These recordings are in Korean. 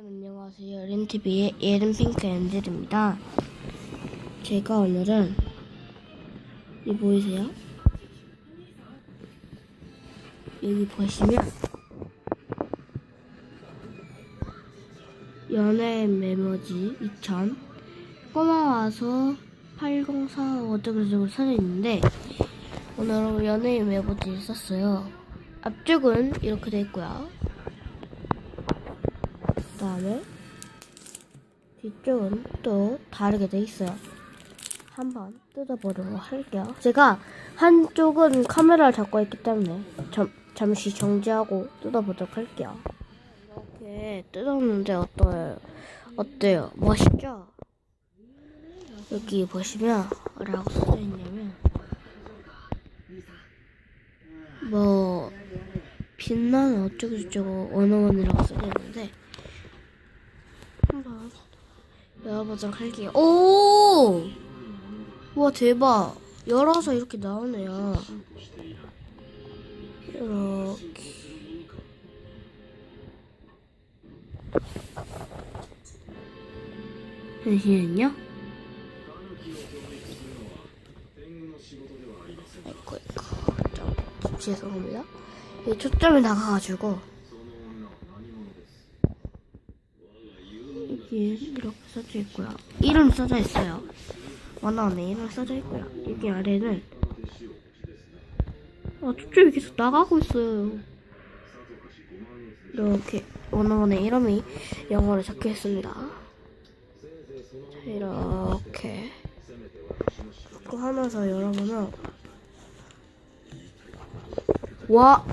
안녕하세요. 린TV의 예른핑크 엔젤입니다. 제가 오늘은 이 보이세요? 여기 보시면 연애 메모지 2000 꼬마와서 804 어쩌고저쩌고 써져 있는데 오늘은 연애 메모지를 썼어요. 앞쪽은 이렇게 돼 있고요. 그 다음에 뒤쪽은 또 다르게 돼 있어요. 한번 뜯어보도록 할게요. 제가 한쪽은 카메라를 잡고 있기 때문에 잠, 잠시 정지하고 뜯어보도록 할게요. 이렇게 뜯었는데 어때요? 어때요? 멋있죠? 여기 보시면 뭐라고 써져 있냐면 뭐 빛나는 어쩌고저쩌고 원어원이라고 써져 있는데 한번 열어보도록 할게요. 오! 우와, 대박. 열어서 이렇게 나오네요. 이렇게. 잠시만요. 아이고, 아이고. 좀 죄송합니다. 이 초점이 나가가지고. 이렇게 써져 있고요. 이름 써져 있어요. 원어원에 이름 써져 있고요. 여기 아래는 아, 초점이 계속 나가고 있어요. 이렇게 원어원에 이름이 영어로 적혀 있습니다. 자, 이렇게 그 하면서 열어보면 와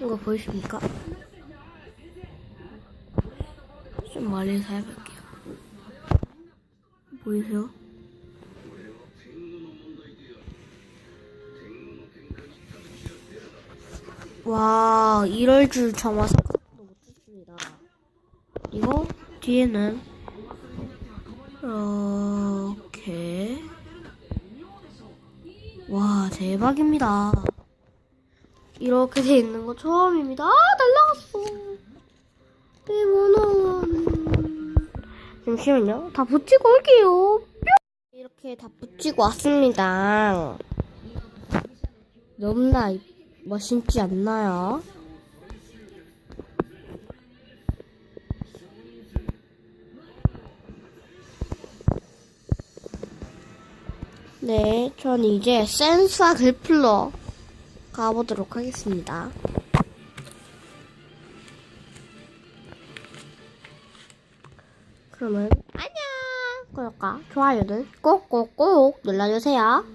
이거 보이십니까? 좀 멀리서 해볼게요. 보이세요? 와, 이럴 줄 정말 생각도 못했습니다. 그리고 뒤에는 이렇게 와 대박입니다. 이렇게 돼 있는 거 처음입니다. 아 날라갔어. 네, 이모는 잠시만요. 다 붙이고 올게요. 뿅! 이렇게 다 붙이고 왔습니다. 너무나 멋있지 않나요? 네, 전 이제 센사 글플러 가보도록 하겠습니다. 그러면 안녕 구독과 좋아요는 꼭꼭꼭 눌러주세요.